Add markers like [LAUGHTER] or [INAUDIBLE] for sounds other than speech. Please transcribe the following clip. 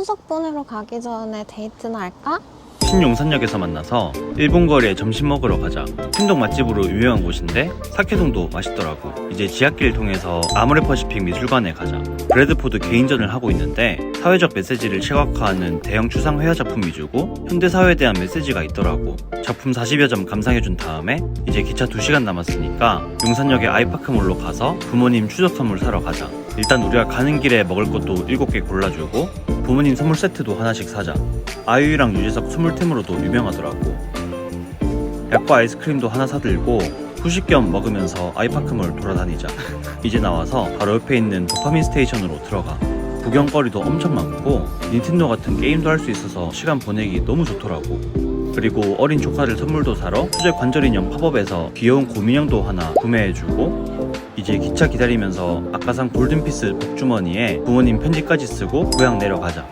추석 보내러 가기 전에 데이트나 할까? 신용산역에서 만나서 일본 거리에 점심 먹으러 가자. 신동 맛집으로 유명한 곳인데 사케동도 맛있더라고. 이제 지하길 통해서 아모레퍼시픽 미술관에 가자. 브래드포드 개인전을 하고 있는데 사회적 메시지를 시각화하는 대형 추상 회화 작품 위주고 현대 사회에 대한 메시지가 있더라고. 작품 40여 점 감상해준 다음에 이제 기차 2시간 남았으니까 용산역의 아이파크몰로 가서 부모님 추석 선물 사러 가자. 일단 우리가 가는 길에 먹을 것도 7개 골라주고 부모님 선물 세트도 하나씩 사자. 아이유랑 유재석 스물템으로도 유명하더라고. 약과 아이스크림도 하나 사들고 후식 겸 먹으면서 아이파크몰 돌아다니자. [LAUGHS] 이제 나와서 바로 옆에 있는 도파민 스테이션으로 들어가. 구경거리도 엄청 많고 닌텐도 같은 게임도 할 수 있어서 시간 보내기 너무 좋더라고. 그리고 어린 조카들 선물도 사러 수제 관절 인형 팝업에서 귀여운 곰인형도 하나 구매해주고 이제 기차 기다리면서 아까 산 골든피스 복주머니에 부모님 편지까지 쓰고 고향 내려가자.